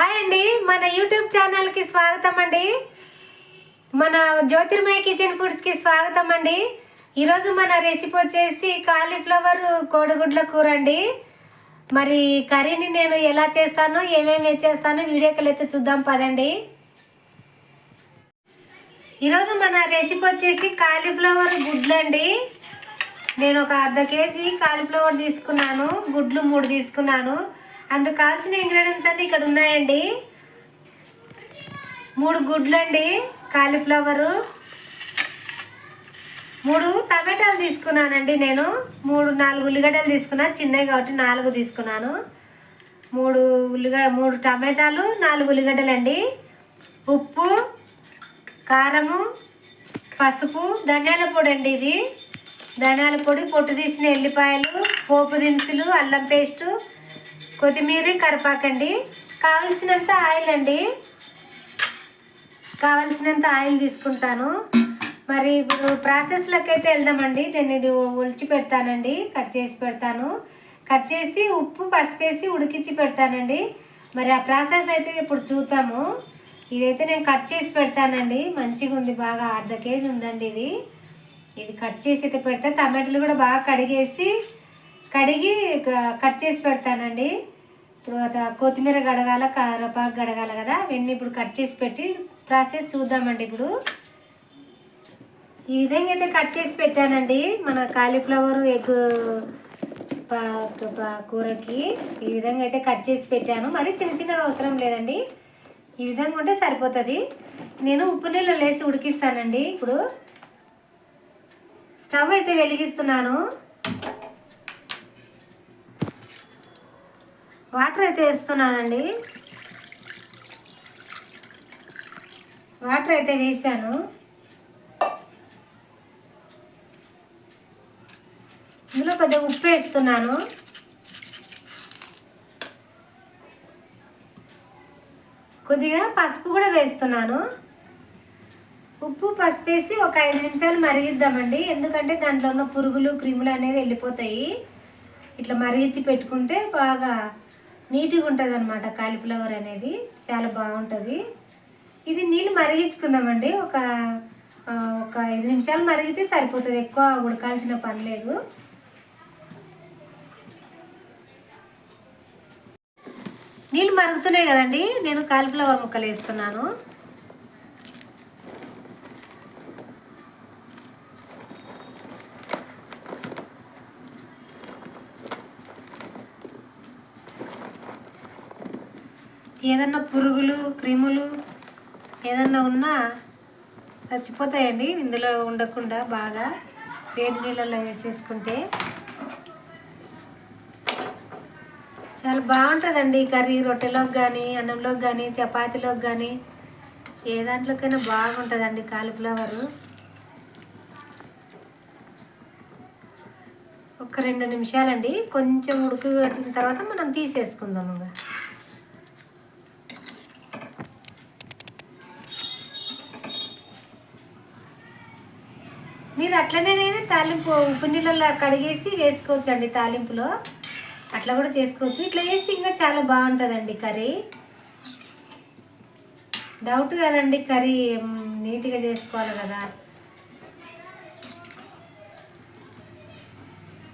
Hi అండి. మన YouTube ఛానల్కి స్వాగతం అండి. మన జ్యోతిర్మయ కిచెన్ ఫుడ్స్కి స్వాగతం అండి. ఈరోజు మన రెసిపీ వచ్చేసి కాలీఫ్లవర్ కోడిగుడ్ల కూర అండి. మరి కర్రీని నేను ఎలా చేస్తానో ఏమేమి చేస్తానో వీడియోకి అయితే చూద్దాం పదండి. ఈరోజు మన రెసిపీ వచ్చేసి కాలీఫ్లవర్ గుడ్లు అండి. నేను ఒక అర్ధ కేజీ కాలీఫ్లవర్ తీసుకున్నాను. గుడ్లు మూడు తీసుకున్నాను. అందుకు కావాల్సిన ఇంగ్రీడియంట్స్ అన్నీ ఇక్కడ ఉన్నాయండి. మూడు గుడ్లు అండి కాలీఫ్లవరు మూడు టమాటాలు తీసుకున్నానండి నేను. మూడు నాలుగు ఉల్లిగడ్డలు తీసుకున్నాను చిన్నవి కాబట్టి నాలుగు తీసుకున్నాను. మూడు ఉల్లిగడ్డ మూడు టమాటాలు నాలుగు ఉల్లిగడ్డలు అండి ఉప్పు కారము పసుపు ధనియాల పొడి అండి ఇది. ధనియాల పొడి పొట్టు తీసిన ఎల్లిపాయలు పోపు దినుసులు అల్లం పేస్టు కొత్తిమీర కరిపాకండి కావలసినంత ఆయిల్ అండి. కావలసినంత ఆయిల్ తీసుకుంటాను. మరి ఇప్పుడు ప్రాసెస్లోకి అయితే వెళ్దామండి. దీన్ని ఇది ఒలిచి పెడతానండి. కట్ చేసి పెడతాను. కట్ చేసి ఉప్పు పసుపు వేసి ఉడికించి పెడతానండి. మరి ఆ ప్రాసెస్ అయితే ఇప్పుడు చూద్దాము. ఇదైతే నేను కట్ చేసి పెడతానండి. మంచిగా ఉంది బాగా. అర్ధ కేజీ ఉందండి ఇది. ఇది కట్ చేసి అయితే పెడతా. టమాటాలు కూడా బాగా కడిగేసి కడిగి కట్ చేసి పెడతానండి. ఇప్పుడు అత కొత్తిమీర గడగాల కారపాకు గడగాల కదా అవన్నీ ఇప్పుడు కట్ చేసి పెట్టి ప్రాసెస్ చూద్దామండి ఇప్పుడు. ఈ విధంగా అయితే కట్ చేసి పెట్టానండి మన కాలీఫ్లవర్ ఎగ్ ప- కూరకి. ఈ విధంగా అయితే కట్ చేసి పెట్టాను. మరి చిన్న చిన్న అవసరం లేదండి. ఈ విధంగా ఉంటే సరిపోతుంది. నేను ఉప్పు నీళ్ళు వేసి ఉడికిస్తానండి ఇప్పుడు. స్టవ్ అయితే వెలిగిస్తున్నాను. వాటర్ అయితే వేస్తున్నానండి. వాటర్ అయితే వేసాను. ఇందులో కొద్దిగా ఉప్పు వేస్తున్నాను. కొద్దిగా పసుపు కూడా వేస్తున్నాను. ఉప్పు పసుపు వేసి ఒక ఐదు నిమిషాలు మరిగిద్దామండి. ఎందుకంటే దాంట్లో ఉన్న పురుగులు క్రిములు అనేది వెళ్ళిపోతాయి. ఇట్లా మరిగించి పెట్టుకుంటే బాగా నీట్గా ఉంటుంది అనమాట కాలీఫ్లవర్ అనేది చాలా బాగుంటుంది. ఇది నీళ్ళు మరిగించుకుందామండి. ఒక ఒక ఐదు నిమిషాలు మరిగితే సరిపోతుంది. ఎక్కువ ఉడకాల్సిన పని లేదు. నీళ్ళు మరుగుతున్నాయి కదండి. నేను కాలీఫ్లవర్ ముక్కలు వేస్తున్నాను. ఏదన్నా పురుగులు క్రిములు ఏదన్నా ఉన్నా చచ్చిపోతాయండి ఇందులో ఉండకుండా బాగా. వేడి నీళ్ళలో వేసేసుకుంటే చాలా బాగుంటుందండి ఈ కర్రీ. రొట్టెలోకి కానీ అన్నంలోకి కానీ చపాతీలోకి కానీ ఏ దాంట్లోకైనా బాగుంటుందండి కాలిఫ్లవరు. ఒక రెండు నిమిషాలండి. కొంచెం ఉడికి పెట్టిన తర్వాత మనం తీసేసుకుందాం ఇంకా. మీరు అట్లనే తాలింపు ఉప్పు నీళ్ళలో కడిగేసి వేసుకోవచ్చు అండి తాలింపులో. అట్లా కూడా చేసుకోవచ్చు. ఇట్లా చేసి ఇంకా చాలా బాగుంటుందండి కర్రీ. డౌట్ కదండి కర్రీ నీట్గా చేసుకోవాలి కదా.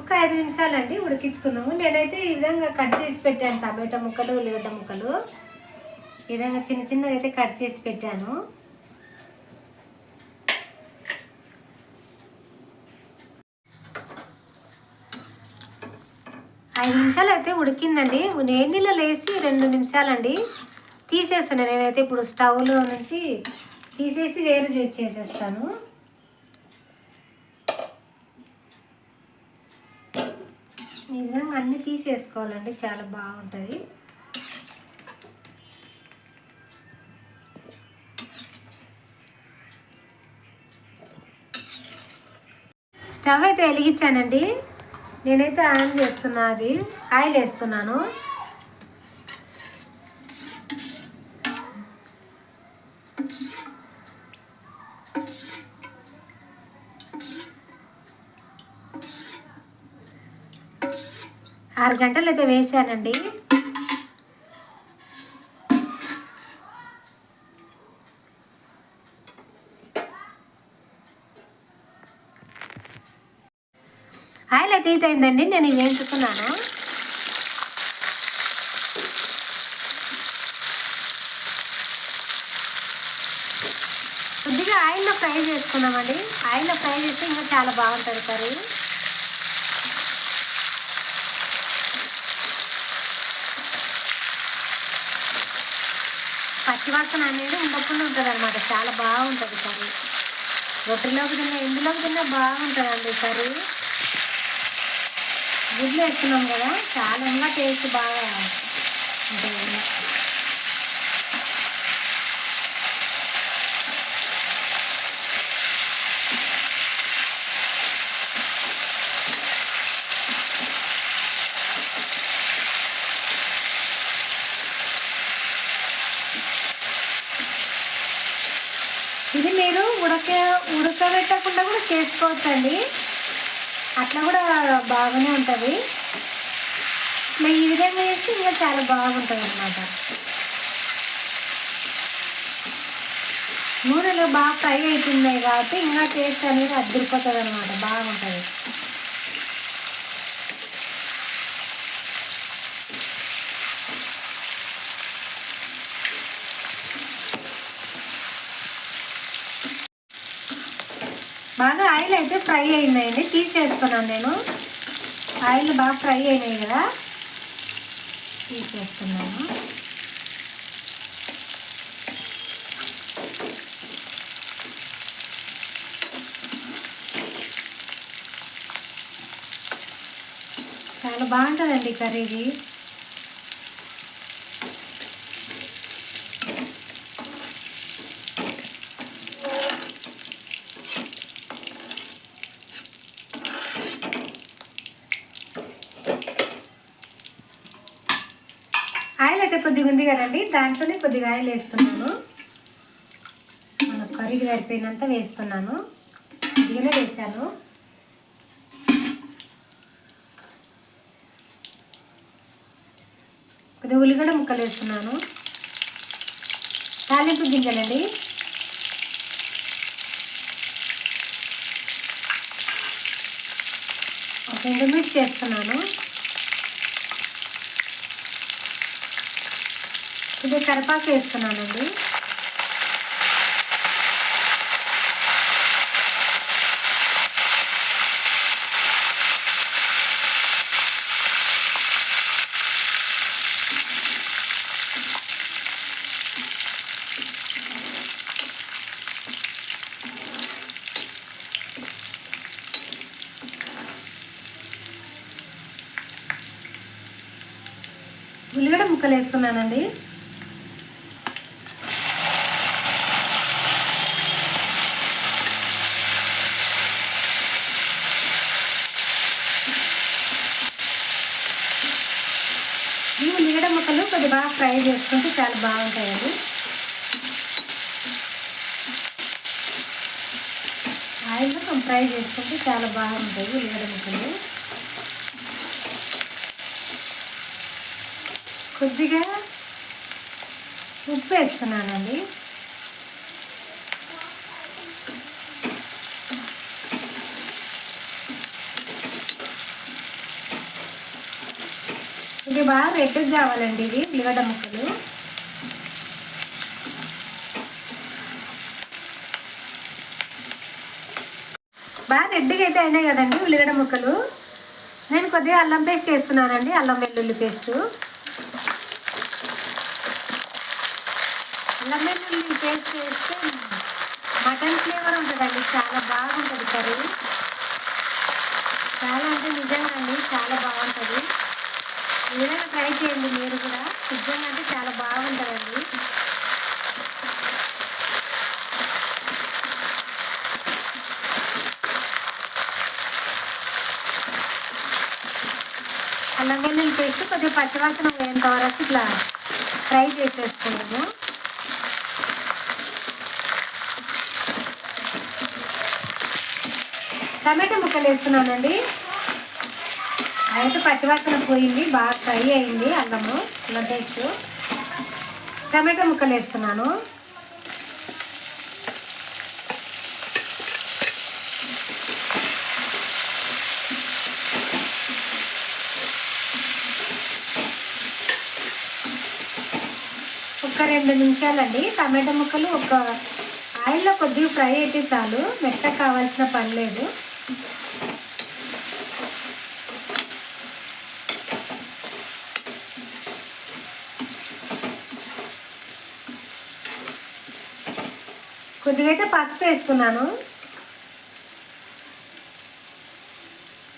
ఒక ఐదు నిమిషాలండి ఉడికించుకుందాము. నేనైతే ఈ విధంగా కట్ చేసి పెట్టాను టమాటా ముక్కలు ఉల్లిగడ్డ ముక్కలు. ఈ విధంగా చిన్న చిన్నగా అయితే కట్ చేసి పెట్టాను. ఐదు నిమిషాలు అయితే ఉడికిందండి. వేడి నీళ్ళలో వేసి రెండు నిమిషాలండి తీసేస్తాను నేనైతే ఇప్పుడు స్టవ్లో నుంచి తీసేసి వేరు చేసి చేసేస్తాను. ఈ విధంగా అన్నీ తీసేసుకోవాలండి. చాలా బాగుంటుంది. స్టవ్ అయితే వెలిగించానండి. నేనైతే ఆన్ చేస్తున్నా అది. ఆయిల్ వేస్తున్నాను. ఆరు గంటలు అయితే వేసానండి. హీట్ అయిందండి నేను ఏం వేయించుకున్నాను కొద్దిగా ఆయిల్లో ఫ్రై చేసుకున్నామండి. ఆయిల్లో ఫ్రై చేస్తే ఇంకా చాలా బాగుంటుంది కర్రీ. పచ్చివాసన అనేది ఉండకుండా ఉంటుంది అనమాట చాలా బాగుంటుంది కర్రీ. రొట్టెలోకి తిన్నా ఇందులోకి తిన్నా బాగుంటుందండి కర్రీ. గుడ్లు వేస్తున్నాం కదా చాలా ఇంకా టేస్ట్ బాగా ఉంటుంది ఇది మీరు ఉడక ఉడకబెట్టకుండా కూడా చేసుకోవచ్చండి. అట్లా కూడా బాగానే ఉంటుంది. ఇట్లా ఈ విధంగా చేస్తే ఇంకా చాలా బాగుంటుంది అనమాట నూనెలో బాగా ఫ్రై అవుతున్నాయి కాబట్టి ఇంకా టేస్ట్ అనేది అద్దరిపోతుంది అనమాట బాగుంటుంది. బాగా ఆయిల్ అయితే ఫ్రై అయిందండి. తీసేస్తున్నాను నేను. ఆయిల్ బాగా ఫ్రై అయినాయి కదా. తీసేస్తున్నాను. చాలా బాగుంటుందండి కర్రీ ఇది ఆయిల్ అయితే కొద్దిగా ఉంది కదండి దాంట్లోనే కొద్దిగా ఆయిల్ వేస్తున్నాను. మన కర్రీకి సరిపోయినంత వేస్తున్నాను. కొద్దిగానే వేసాను కొద్దిగా ఉల్లిగడ్డ ముక్కలు వేస్తున్నాను. తాలింపు గింజలండి. ఒక రెండు మిర్చి చేస్తున్నాను ఇది కరిపాకు వేస్తున్నానండి ఉల్లిగడ్డ ముక్కలు వేస్తున్నానండి ఈ ఉల్లిగడ్డ ముక్కలు కొద్దిగా బాగా ఫ్రై చేసుకుంటే చాలా బాగుంటాయండి. ఆయిల్ మనం ఫ్రై చేసుకుంటే చాలా బాగుంటాయి ఉల్లిగడ్డ కొద్దిగా ఉప్పు వేస్తున్నానండి ఇది బాగా రెడ్గా కావాలండి ఇది ఉల్లిగడ్డ ముక్కలు. బాగా రెడ్గా అయితే అయినాయి కదండి ఉల్లిగడ్డ ముక్కలు. నేను కొద్దిగా అల్లం పేస్ట్ వేస్తున్నానండి అల్లం వెల్లుల్లి పేస్టు. అల్లం వెల్లుల్లి పేస్ట్ వేస్తే మటన్ ఫ్లేవర్ ఉంటుందండి చాలా బాగుంటుంది కర్రీ. చాలా అంటే నిజంగా అండి చాలా బాగుంటుంది. ఈ విధంగా ట్రై చేయండి మీరు కూడా. నిజంగా అంటే చాలా బాగుంటుందండి. అల్లం వెల్లుల్లి పేస్ట్ కొద్దిగా పచ్చివాసన పోయేంత వరకు ఇట్లా ఫ్రై చేసేసుకున్నాము టమాటా ముక్కలు వేస్తున్నానండి. అయితే పచ్చివాసన పోయింది బాగా ఫ్రై అయింది అల్లము అల్లం టమాటో టమాటా ముక్కలు వేస్తున్నాను. ఒక రెండు నిమిషాలండి. టమాటా ముక్కలు ఒక ఆయిల్లో కొద్దిగా ఫ్రై అయితే చాలు. మెత్త కావాల్సిన పని లేదు. కొద్దిగా అయితే పసుపు వేసుకున్నాను.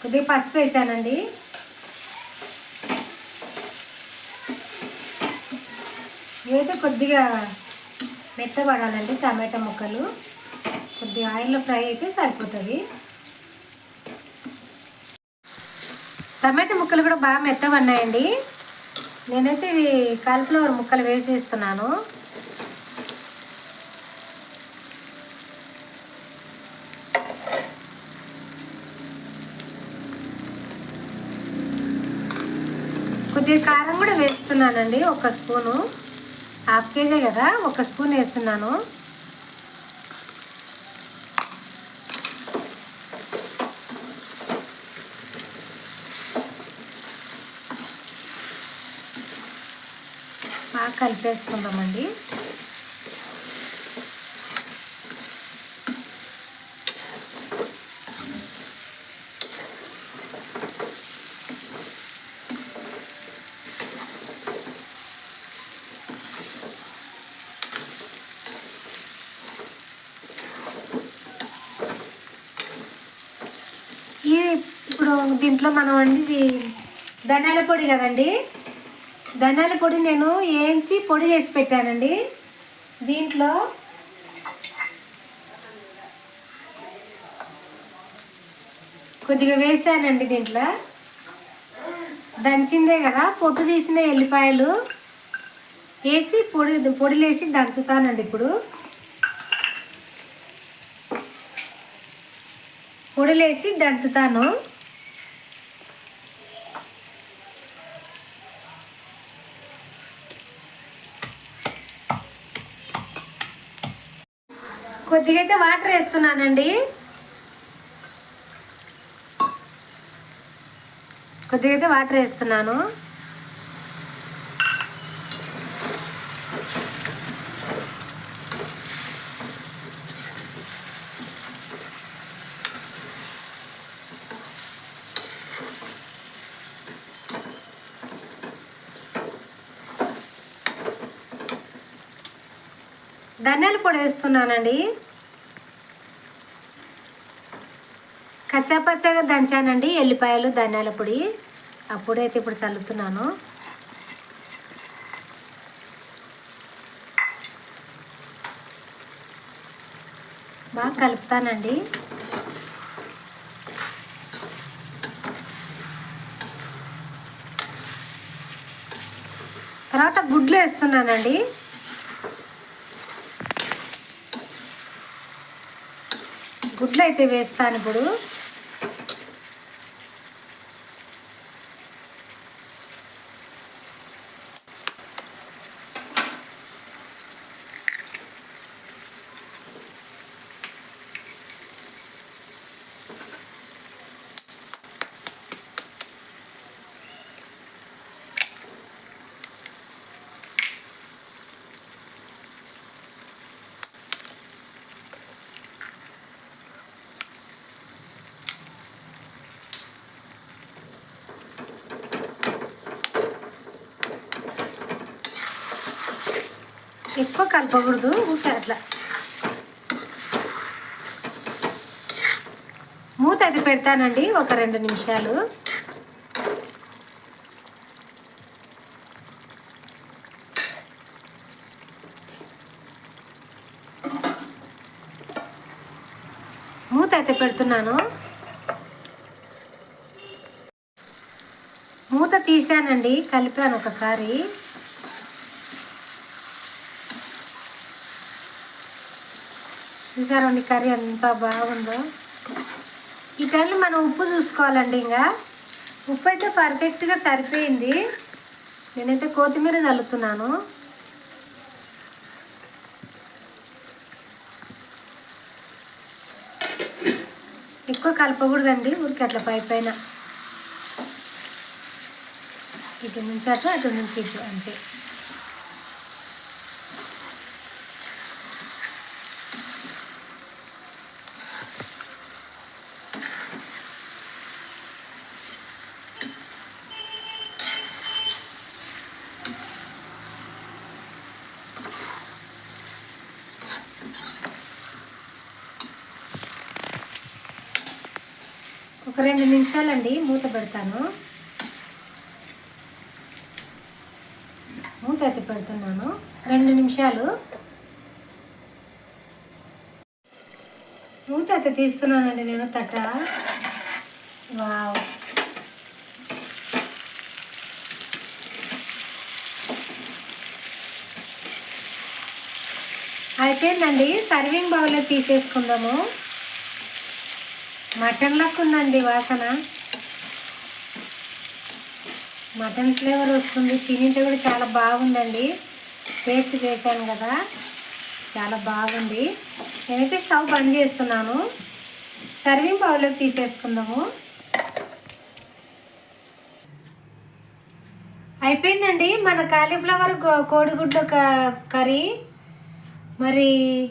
కొద్దిగా పసుపు వేసానండి. ఇవైతే కొద్దిగా మెత్తబడాలండి టమాటా ముక్కలు. కొద్దిగా ఆయిల్లో ఫ్రై అయితే సరిపోతుంది. టమాటా ముక్కలు కూడా బాగా మెత్తబడినాయండి. నేనైతే ఇవి కాలిఫ్లవర్ ముక్కలు వేసేస్తున్నాను కొద్దిగా కారం కూడా వేస్తున్నానండి ఒక స్పూను. హాఫ్ కేజీ కదా ఒక స్పూన్ వేస్తున్నాను. బాగా కలిపేసుకుందామండి ఈ ఇప్పుడు దీంట్లో మనం అండి ధనియాల పొడి కదండి. ధనియాల పొడి నేను వేయించి పొడి చేసి పెట్టానండి. దీంట్లో కొద్దిగా వేసానండి దీంట్లో. దంచిందే కదా పొట్టు తీసిన ఎల్లిపాయలు వేసి పొడి పొడిలేసి దంచుతానండి ఇప్పుడు. పొడిలేసి దంచుతాను. కొద్దిగా అయితే వాటర్ వేస్తున్నానండి. కొద్దిగా అయితే వాటర్ వేస్తున్నాను. ధనియాల పొడి వేస్తున్నానండి. కచ్చాపచ్చగా దంచానండి ఎల్లిపాయలు ధనియాల పొడి. అప్పుడైతే ఇప్పుడు చల్లుతున్నాను. బాగా కలుపుతానండి. తర్వాత గుడ్లు వేస్తున్నానండి. గుడ్లు అయితే వేస్తాను ఇప్పుడు. ఎక్కువ కలపకూడదు ఊరికే అట్లా. మూత అది పెడతానండి ఒక రెండు నిమిషాలు. మూత అయితే పెడుతున్నాను. మూత తీసానండి కలిపాను ఒకసారి. చూసారండి కర్రీ ఎంత బాగుందో? ఈ టైంలో మనం ఉప్పు చూసుకోవాలండి ఇంకా. ఉప్పు అయితే పర్ఫెక్ట్గా సరిపోయింది. నేనైతే కొత్తిమీర చల్లుతున్నాను. ఎక్కువ కలపకూడదండి ఊరికి అట్లా పై పైన. ఇటు నుంచి అటు అటు నుంచి ఇటు అంతే. ఒక రెండు నిమిషాలండి మూత పెడతాను. మూత అయితే పెడుతున్నాను. రెండు నిమిషాలు. మూత అయితే తీస్తున్నానండి నేను తట. వావ్. అయిపోయిందండి సర్వింగ్ బౌల్లో తీసేసుకుందాము. మటన్ లెక్క ఉందండి వాసన. మటన్ ఫ్లేవర్ వస్తుంది. తినింటే కూడా చాలా బాగుందండి. టేస్ట్ చేశాను కదా. చాలా బాగుంది. నేనైతే స్టవ్ బంద్ చేస్తున్నాను. సర్వింగ్ బౌల్లోకి తీసేసుకుందాము. అయిపోయిందండి మన కాలీఫ్లవర్ కోడిగుడ్డు క- కర్రీ. మరి